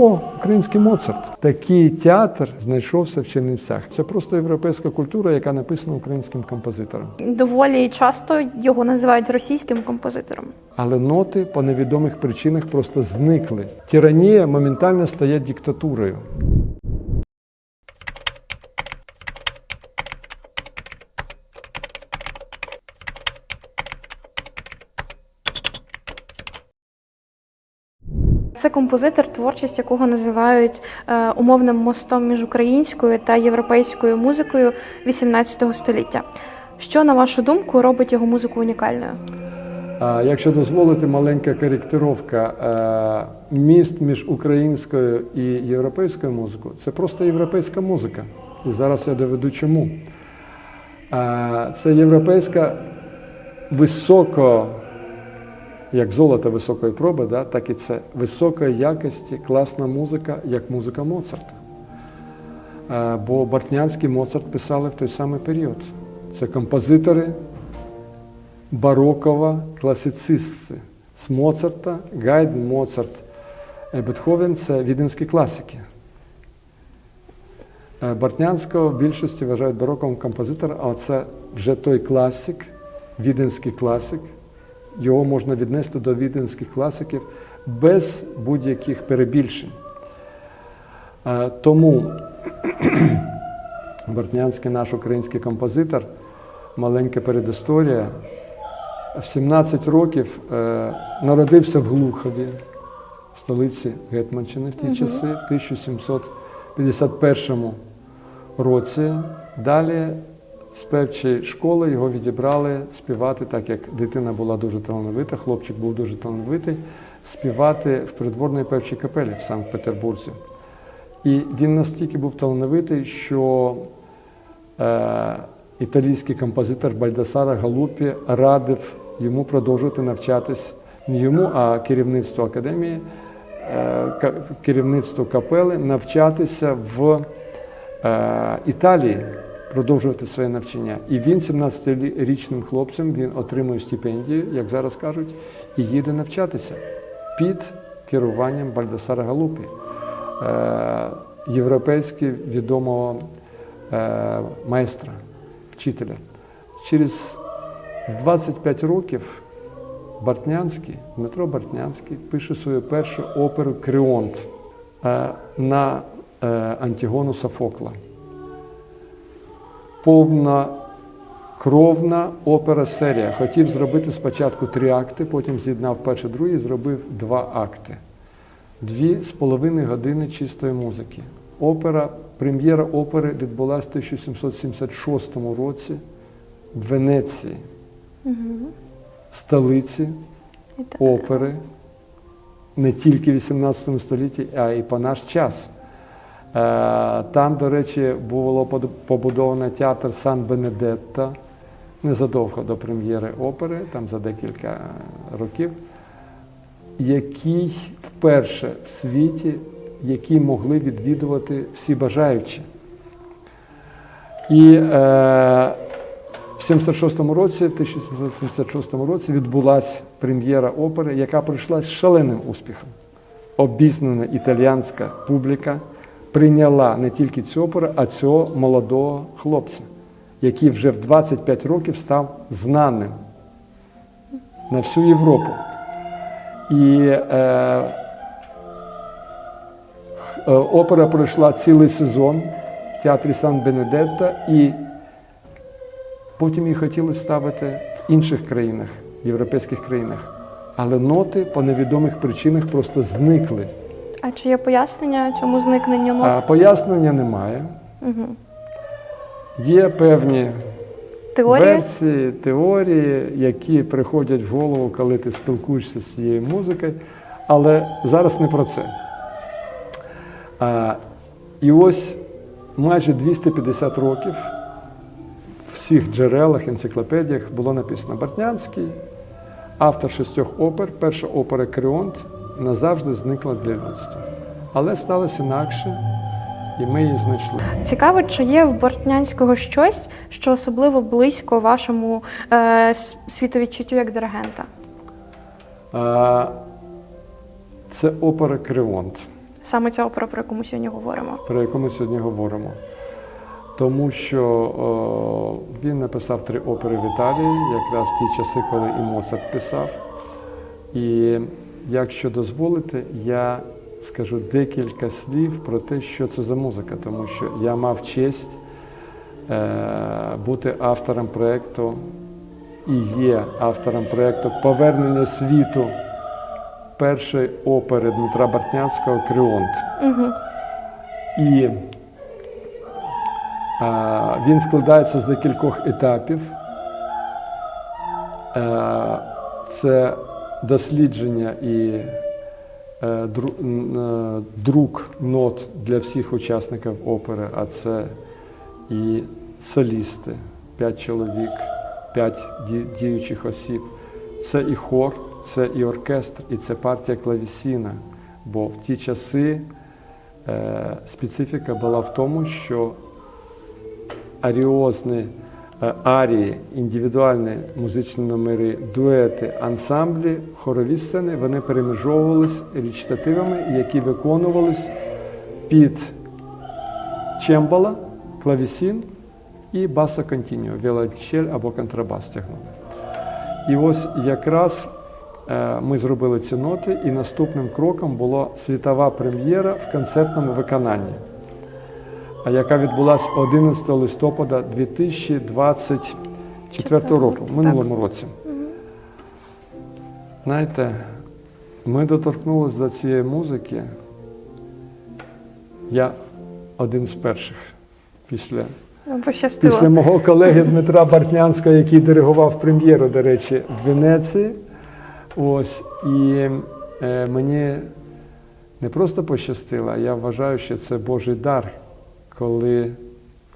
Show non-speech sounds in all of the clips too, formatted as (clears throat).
О, український Моцарт. Такий театр знайшовся в Чернівцях. Це просто європейська культура, яка написана українським композитором. Доволі часто його називають російським композитором. Але ноти по невідомих причинах просто зникли. Тиранія моментально стає диктатурою. Це композитор, творчість якого називають е, умовним мостом між українською та європейською музикою XVIII століття. Що, на вашу думку, робить його музику унікальною? Якщо дозволити, маленька коректировка. Е, Міст між українською і європейською музикою це просто європейська музика. І зараз я доведу чому. Е, Це європейська високо, як золото високої проби, да, так і це високої якості, класна музика, як музика Моцарта. Е, Бо Бортнянський Моцарт писали в той самий період. Це композитори барокова класицисти. З Моцарта, Гайден, Моцарт, е, Бетховен це віденські класики. Е, Бортнянського в більшості вважають бароковим композитором, але це вже той класик, віденський класик. Його можна віднести до віденських класиків без будь-яких перебільшень. Е, Тому (clears throat) Бортнянський наш український композитор, маленька передісторія, в 17 років е, народився в Глухові, столиці Гетманщини в ті часи, в 1751 році. Далі з певчої школи його відібрали співати, так як дитина була дуже талановита, хлопчик був дуже талановитий, співати в придворної певчій капелі в Санкт-Петербурзі. І він настільки був талановитий, що е, італійський композитор Бальдасара Галупі радив йому продовжувати навчатись не йому, а керівництву академії, е, керівництву капели навчатися в е, Італії, продовжувати своє навчання. І він 17-річним хлопцем він отримує стипендію, як зараз кажуть, і їде навчатися під керуванням Бальдасара Галупі, е, європейськи відомого е, майстра, вчителя. Через 25 років Бартнянський, Дмитро Бартнянський пише свою першу оперу Кріонт е, на Антігону Софокла. Повна кровна опера серія. Хотів зробити спочатку три акти, потім з'єднав перший, другий, зробив два акти. Дві з половиною години чистої музики. Опера, прем'єра опери відбулася в 1776 році в Венеції, столиці опери не тільки в 18 столітті, а й по наш час. Е, Там, до речі, було побудовано театр Сан Бенедетто незадовго до прем'єри опери, там за декілька е, років, який вперше в світі, який могли відвідувати всі бажаючі. І е, в 76 році, в 1776 році відбулася прем'єра опери, яка пройшла з шаленим успіхом. Обізнана італіянська публіка прийняла не тільки цю оперу, а цього молодого хлопця, який вже в 25 років став знаним на всю Європу. І е, е, опера пройшла цілий сезон в театрі Сан Бенедетто, і потім її хотіли ставити в інших країнах, європейських країнах. Але ноти по невідомих причинах просто зникли. А чи є пояснення цьому зникненню А пояснення немає. Угу. Є певні Теорія? версії, теорії, які приходять в голову, коли ти спілкуєшся з цією музикою, але зараз не про це. А, і ось майже 250 років в всіх джерелах, енциклопедіях було написано Бартнянський, автор шістьох опер, перша опера Кріонт назавжди зникла для людства. Але сталося інакше, і ми її знайшли. Цікаво, чи є в Бортнянського щось, що особливо близько вашому е, світовідчуттю як диригента? А, Це опера Кривонт. саме ця опера, про яку ми сьогодні говоримо? про яку ми сьогодні говоримо. Тому що о, він написав три опери в Італії, якраз в ті часи, коли і Моцарт писав. І якщо дозволите, я скажу декілька слів про те, що це за музика, тому що я мав честь е, бути автором проєкту і є автором проєкту Повернення світу першої опери Дмитра Бартнянського Кріонт. Угу. І а, він складається з декількох етапів. Е, це дослідження і е, е, друк нот для всіх учасників опери, а це і солісти, п'ять чоловік, п'ять діючих осіб. Це і хор, це і оркестр, і це партія клавісіна. Бо в ті часи е, специфіка була в тому, що аріозні е, арії, індивідуальні музичні номери, дуети, ансамблі, хорові сцени вони перемежовувались речитативами, які виконувались під чембала, клавісін і баса контініо, віолончель або контрабас тягнули. І ось якраз е, ми зробили ці ноти, і наступним кроком була світова прем'єра в концертному виконанні, яка відбулася 11 листопада 2024 року, в минулому році. Знаєте, ми доторкнулися до цієї музики. Я один з перших після пощастило. Після мого колеги Дмитра Бартнянського, який диригував прем'єру, до речі, в Венеції. Ось, і е, мені не просто пощастило, а я вважаю, що це Божий дар, коли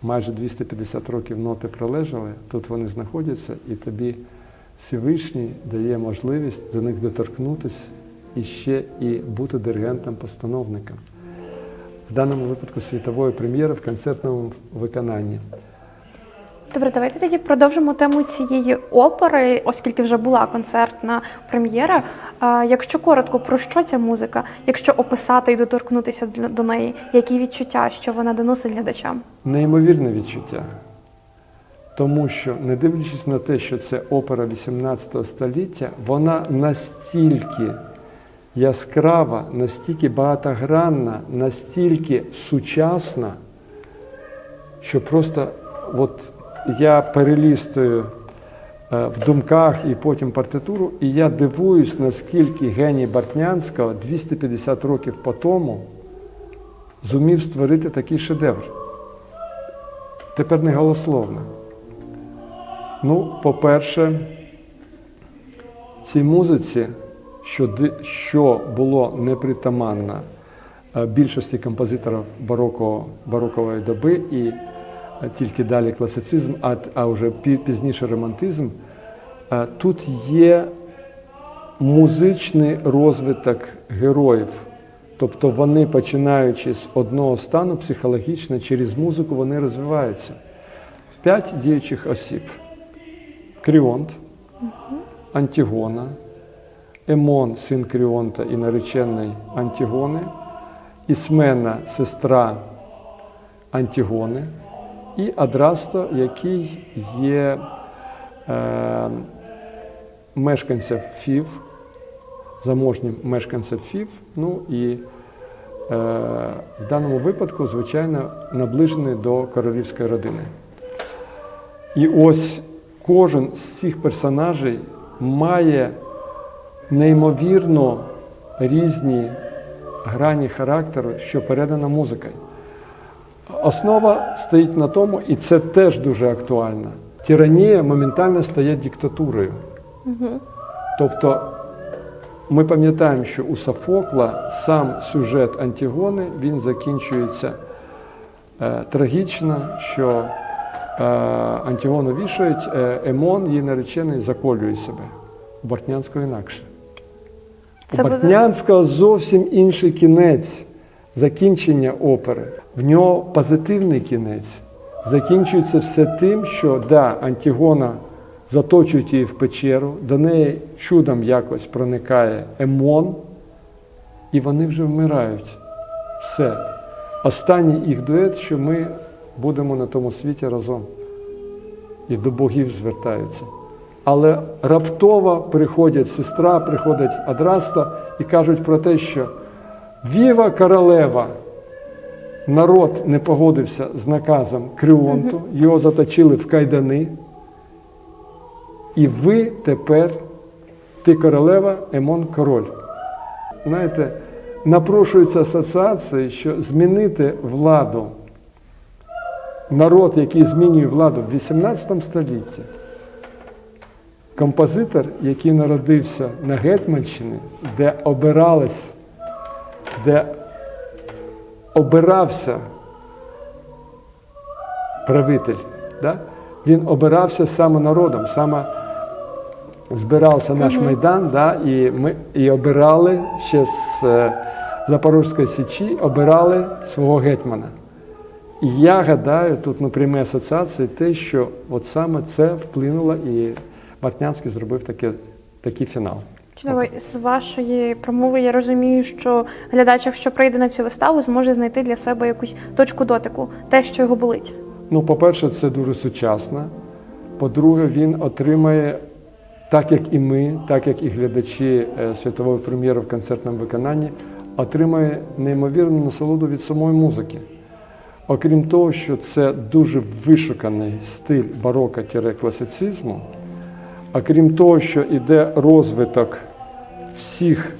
майже 250 років ноти пролежали, тут вони знаходяться, і тобі Всевишній дає можливість до них доторкнутися і ще і бути диригентом-постановником. В даному випадку світової прем'єри в концертному виконанні. Добре, давайте тоді продовжимо тему цієї опери, оскільки вже була концертна прем'єра. Якщо коротко, про що ця музика? Якщо описати і доторкнутися до неї, які відчуття, що вона доносить глядачам? Неймовірне відчуття. Тому що, не дивлячись на те, що це опера 18 століття, вона настільки яскрава, настільки багатогранна, настільки сучасна, що просто от я перелістую е, в думках і потім партитуру, і я дивуюсь, наскільки геній Бартнянського 250 років по тому зумів створити такий шедевр. Тепер не голословно. Ну, по-перше, в цій музиці, що, що було непритаманно е, більшості композиторів бароко, барокової доби і тільки далі класицизм, а, а вже пізніше романтизм, тут є музичний розвиток героїв. Тобто вони, починаючи з одного стану психологічно, через музику вони розвиваються. П'ять діючих осіб: Кріонт, Антігона, Емон, син Кріонта і наречений Антігони, Ісмена, сестра Антігони, і Адрасто, який є е, мешканцем Фів, заможнім мешканцем Фів, ну і е, в даному випадку, звичайно, наближений до королівської родини. І ось кожен з цих персонажей має неймовірно різні грані характеру, що передана музикою. Основа стоїть на тому, і це теж дуже актуально. Тиранія моментально стає диктатурою. Тобто ми пам'ятаємо, що у Софокла сам сюжет Антігони він закінчується е, трагічно, що е, Антігону вішають, е, Емон, її наречений, заколює себе. У Бортнянського інакше. Це у буде- Бортнянського зовсім інший кінець закінчення опери. В нього позитивний кінець. Закінчується все тим, що да, Антігона заточують її в печеру, до неї чудом якось проникає Емон, і вони вже вмирають. Все. Останній їх дует, що ми будемо на тому світі разом. І до богів звертаються. Але раптово приходять сестра, приходить Адраста і кажуть про те, що Віва королева! Народ не погодився з наказом Кріонту, його заточили в кайдани. І ви тепер, ти королева, Емон король. Знаєте, напрошуються асоціації, що змінити владу, народ, який змінює владу в 18 столітті, композитор, який народився на Гетьманщині, де обирались, де обирався правитель, да? він обирався саме народом, саме збирався наш майдан, да? і ми і обирали ще з е, Запорізької Січі, обирали свого гетьмана. І я гадаю, тут на прямій асоціації те, що от саме це вплинуло, і Бартнянський зробив таке, такий фінал. Чудово, з вашої промови я розумію, що глядач, якщо прийде на цю виставу, зможе знайти для себе якусь точку дотику, те, що його болить. Ну, по-перше, це дуже сучасно. По-друге, він отримає, так як і ми, так як і глядачі е, світової прем'єри в концертному виконанні, отримає неймовірну насолоду від самої музики. Окрім того, що це дуже вишуканий стиль барока-класицизму, окрім того, що йде розвиток всіх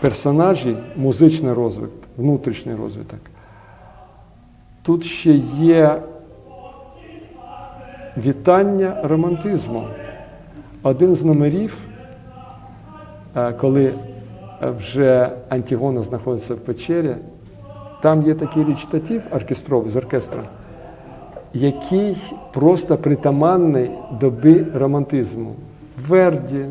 персонажів, музичний розвиток, внутрішній розвиток. Тут ще є вітання романтизму. Один з номерів, е, коли е, вже Антігона знаходиться в печері, там є такий речитатив оркестровий з оркестром, який просто притаманний доби романтизму. Верді,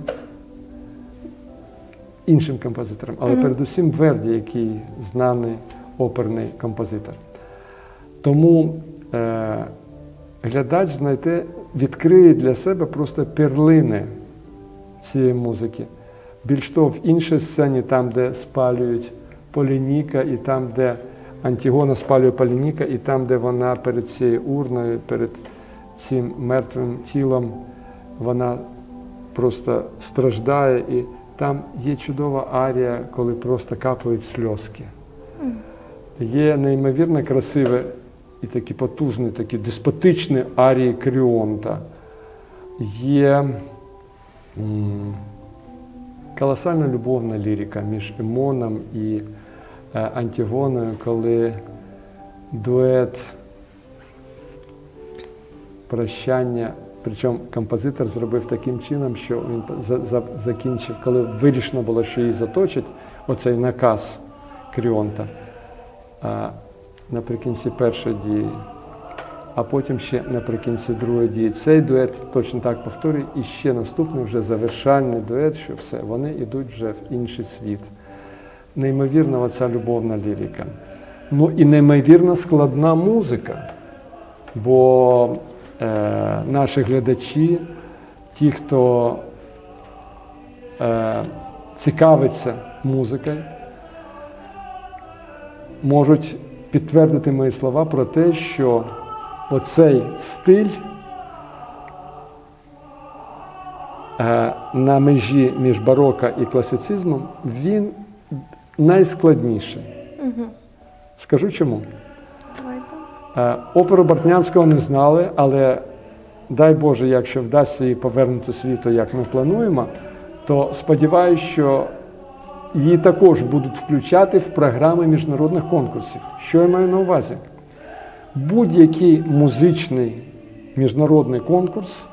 іншим композиторам, але передусім Верді, який знаний оперний композитор. Тому е, глядач знайде, відкриє для себе просто перлини цієї музики. Більш того, в іншій сцені, там, де спалюють Полініка, і там, де Антігона спалює Полініка, і там, де вона перед цією урною, перед цим мертвим тілом, вона просто страждає. І там є чудова арія, коли просто капають сльозки. Є неймовірно красиве і такі потужні, такі деспотичні арії Кріонта. Є колосальна любовна лірика між Емоном і е, Антігоною, коли дует прощання. Причому композитор зробив таким чином, що він за, за, закінчив, коли вирішено було, що її заточать, оцей наказ Кріонта а, наприкінці першої дії, а потім ще наприкінці другої дії. Цей дует точно так повторює, і ще наступний вже завершальний дует, що все, вони йдуть вже в інший світ. Неймовірна оця любовна лірика. Ну і неймовірно складна музика. Бо наші глядачі, ті, хто е, цікавиться музикою, можуть підтвердити мої слова про те, що оцей стиль е, на межі між барока і класицизмом, він найскладніший. Скажу чому. Е, Оперу Бортнянського не знали, але дай Боже, якщо вдасться її повернути світу, як ми плануємо, то сподіваюся, що її також будуть включати в програми міжнародних конкурсів. Що я маю на увазі? Будь-який музичний міжнародний конкурс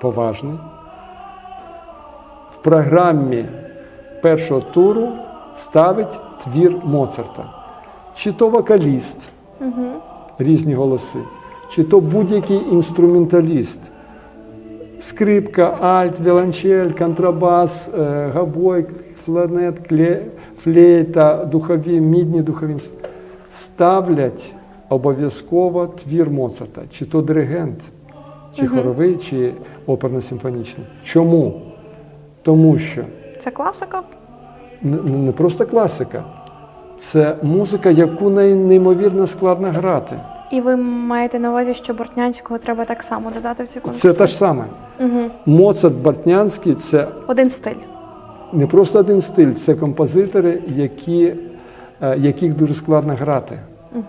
поважний в програмі першого туру ставить твір Моцарта. Чи то вокаліст, Угу. різні голоси, чи то будь-який інструменталіст. Скрипка, альт, віолончель, контрабас, е, габой, фланет, флейта, духові, мідні духові. Ставлять обов'язково твір Моцарта, чи то диригент, чи хоровий, чи оперно-симфонічний. Чому? Тому що Це класика? не, не просто класика, це музика, яку неймовірно складно грати. І ви маєте на увазі, що Бортнянського треба так само додати в цю Це концепцію? те ж саме. Угу. Моцарт Бортнянський це Один стиль. не просто один стиль, це композитори, які, е, яких дуже складно грати. Угу.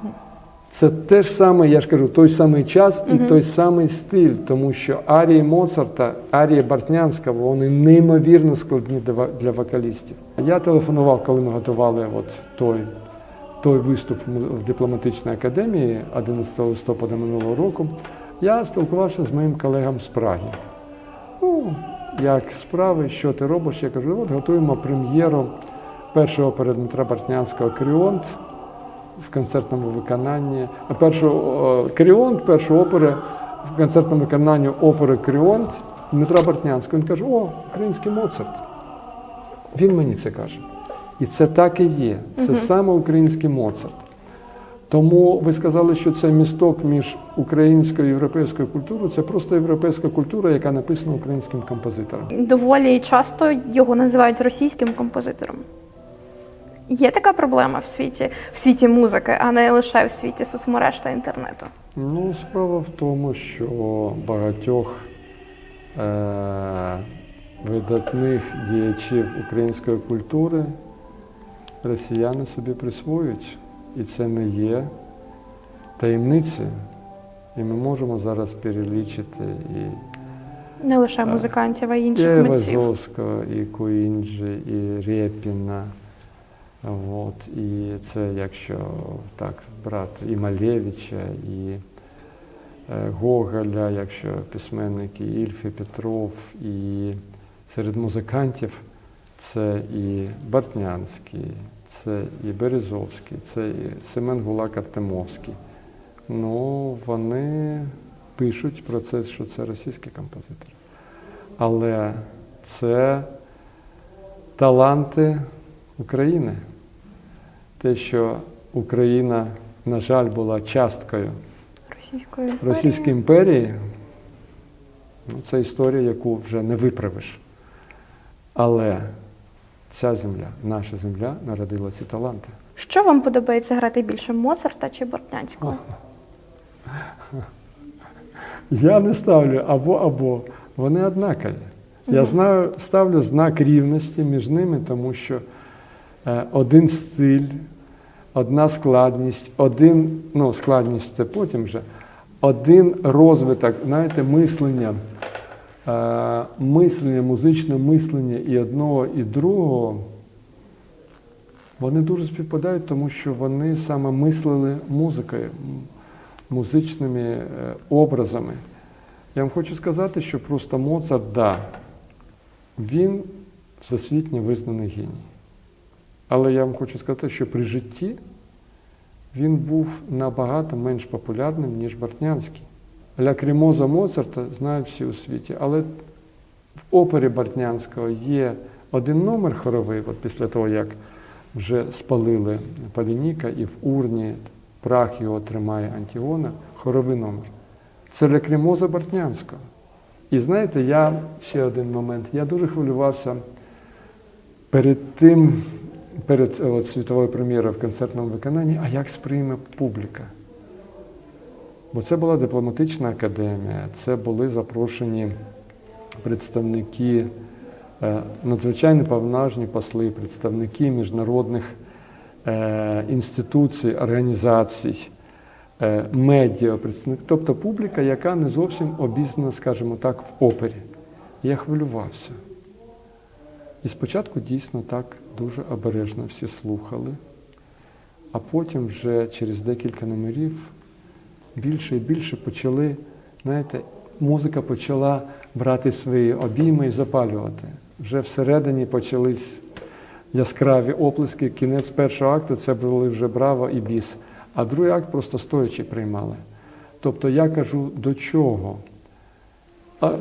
Це те ж саме, я ж кажу, той самий час і той самий стиль, тому що арії Моцарта, арії Бартнянського, вони неймовірно складні для вокалістів. Я телефонував, коли ми готували от той, той виступ в дипломатичній академії 11 листопада минулого року. Я спілкувався з моїм колегом з Праги. Ну, як справи, що ти робиш? Я кажу, от готуємо прем'єру першого опери Дмитра Бартнянського Кріонт в концертному виконанні. А першу Кріонт, першу опери в концертному виконанні опери Кріонт Дмитра Бартнянського. Він каже: о, український Моцарт. Він мені це каже. І це так і є. Це Мгм. саме український Моцарт. Тому ви сказали, що це місток між українською і європейською культурою. Це просто європейська культура, яка написана українським композитором. Доволі часто його називають російським композитором. Є така проблема в світі, в світі музики, а не лише в світі соцмереж та інтернету. Ну, справа в тому, що багатьох е- видатних діячів української культури росіяни собі присвоюють. І це не є таємницею. І ми можемо зараз перелічити і Не лише музикантів, а й і інших митців. Айвазовського, і Куінджі, і Рєпіна. От, і це якщо так брати і Малевича, і е, Гоголя, якщо письменники, і Ільф, і Петров, і серед музикантів це і Бартнянський, це і Березовський, це і Семен Гулак Артемовський. Ну, вони пишуть про це, що це російські композитори. Але це таланти України. Те, що Україна, на жаль, була часткою Російської імперії. Російської імперії, ну, це історія, яку вже не виправиш. Але ця земля, наша земля, народила ці таланти. Що вам подобається грати більше Моцарта чи Бортнянського? Я не ставлю або-або. Вони однакові. Я знаю, ставлю знак рівності між ними, тому що один стиль, одна складність, один, ну, складність це потім вже, один розвиток, знаєте, мислення, е, мислення, музичне мислення і одного, і другого, вони дуже співпадають, тому що вони саме мислили музикою, музичними е, образами. Я вам хочу сказати, що просто Моцарт, да, він всесвітньо визнаний геній. Але я вам хочу сказати, що при житті він був набагато менш популярним, ніж Бартнянський. Ля Крімоза Моцарта знають всі у світі, але в опері Бартнянського є один номер хоровий, от після того, як вже спалили Палініка, і в урні прах його тримає Антігона, хоровий номер. Це Лекрімоза Бартнянського. І знаєте, я ще один момент. Я дуже хвилювався перед тим, перед е, от, світовою прем'єрою в концертному виконанні, а як сприйме публіка. Бо це була дипломатична академія, це були запрошені представники, е, надзвичайно повноважні посли, представники міжнародних е, інституцій, організацій, медіа, представник, тобто публіка, яка не зовсім обізнана, скажімо так, в опері. Я хвилювався. І спочатку дійсно так дуже обережно всі слухали, а потім вже через декілька номерів більше і більше почали, знаєте, музика почала брати свої обійми і запалювати. Вже всередині почались яскраві оплески. Кінець першого акту це були вже браво і біс. А другий акт просто стоячи приймали. Тобто я кажу, до чого?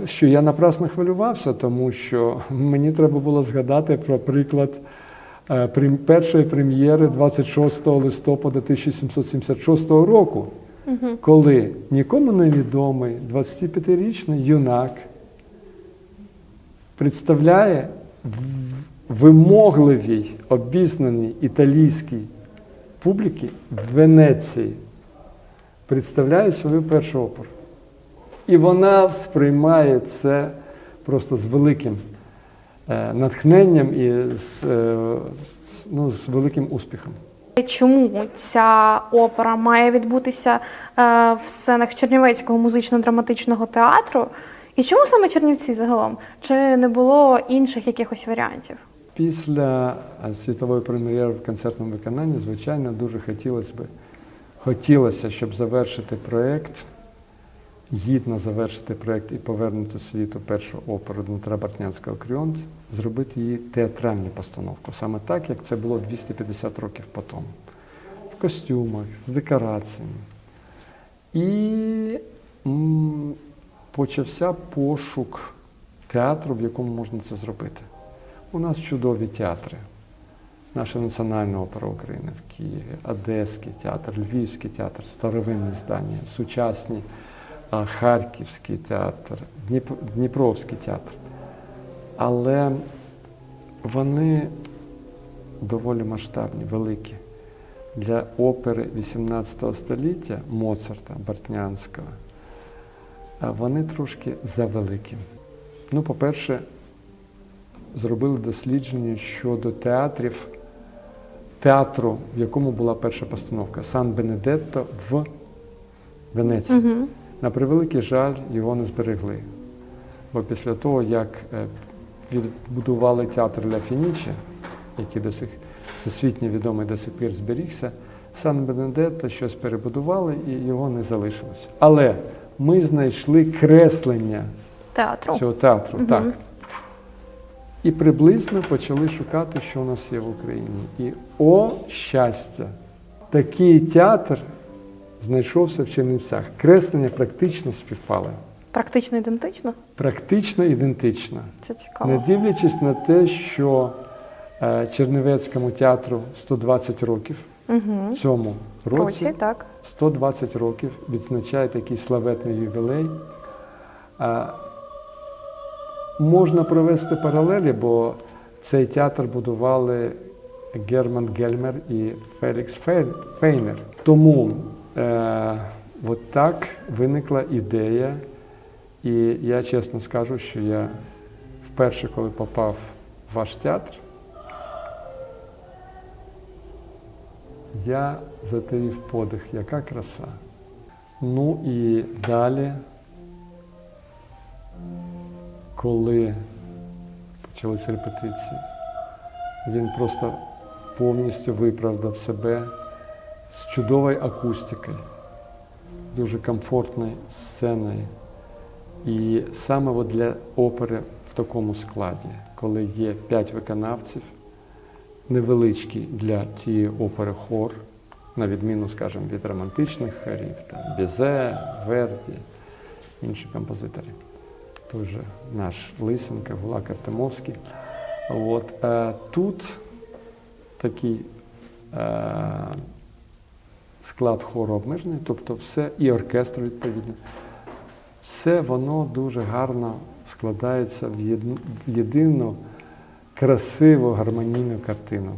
Що я напрасно хвилювався, тому що мені треба було згадати про приклад е, першої прем'єри 26 листопада 1776 року, Угу. коли нікому невідомий 25-річний юнак представляє вимогливій, обізнаній італійській публіки в Венеції представляю свою першу оперу. І вона сприймає це просто з великим е, натхненням і з, е, ну, з великим успіхом. Чому ця опера має відбутися е, в сценах Чернівецького музично-драматичного театру? І чому саме Чернівці загалом? Чи не було інших якихось варіантів? Після світової прем'єри в концертному виконанні, звичайно, дуже хотілося би, хотілося, щоб завершити проєкт, гідно завершити проєкт і повернути світу першу оперу Дмитра Бартнянського Кріонт, зробити її театральну постановку, саме так, як це було 250 років по тому. В костюмах, з декораціями. І почався пошук театру, в якому можна це зробити. У нас чудові театри. Наша Національна опера України в Києві, Одеський театр, Львівський театр, старовинні здання, сучасні Харківський театр, Дніпровський театр. Але вони доволі масштабні, великі. Для опери 18 століття Моцарта, Бартнянського, вони трошки завеликі. Ну, по-перше, зробили дослідження щодо театрів, театру, в якому була перша постановка Сан Бенедетто в Венеції. Угу. На превеликий жаль, його не зберегли. Бо після того, як е, відбудували театр Ля Фініче, який до сих всесвітньо відомий до сих пір зберігся, Сан Бенедетто щось перебудували і його не залишилося. Але ми знайшли креслення Театру. цього театру. Мгм. Так. І приблизно почали шукати, що у нас є в Україні. І о щастя! Такий театр знайшовся в Чернівцях. Креслення практично співпали. Практично ідентично. Практично ідентично. Це цікаво. Не дивлячись на те, що е, Чернівецькому театру 120 років Угу. цьому році. Році, так. 120 років відзначає такий славетний ювілей. А, можна провести паралелі, бо цей театр будували Герман Гельмер і Фелікс Фей- Фейнер. Тому е, от так виникла ідея, і я чесно скажу, що я вперше, коли попав в ваш театр, я затаїв подих, яка краса. Ну і далі, коли почалися репетиції, він просто повністю виправдав себе з чудовою акустикою, дуже комфортною сценою. І саме от для опери в такому складі, коли є п'ять виконавців, невеличкий для цієї опери хор, на відміну, скажімо, від романтичних хорів, там Бізе, Верді, інші композитори. Той наш Лисенко, Гулак Артемовський. От, е, тут такий е, склад хору обмежений, тобто все, і оркестр відповідно. Все воно дуже гарно складається в єдину красиву гармонійну картину.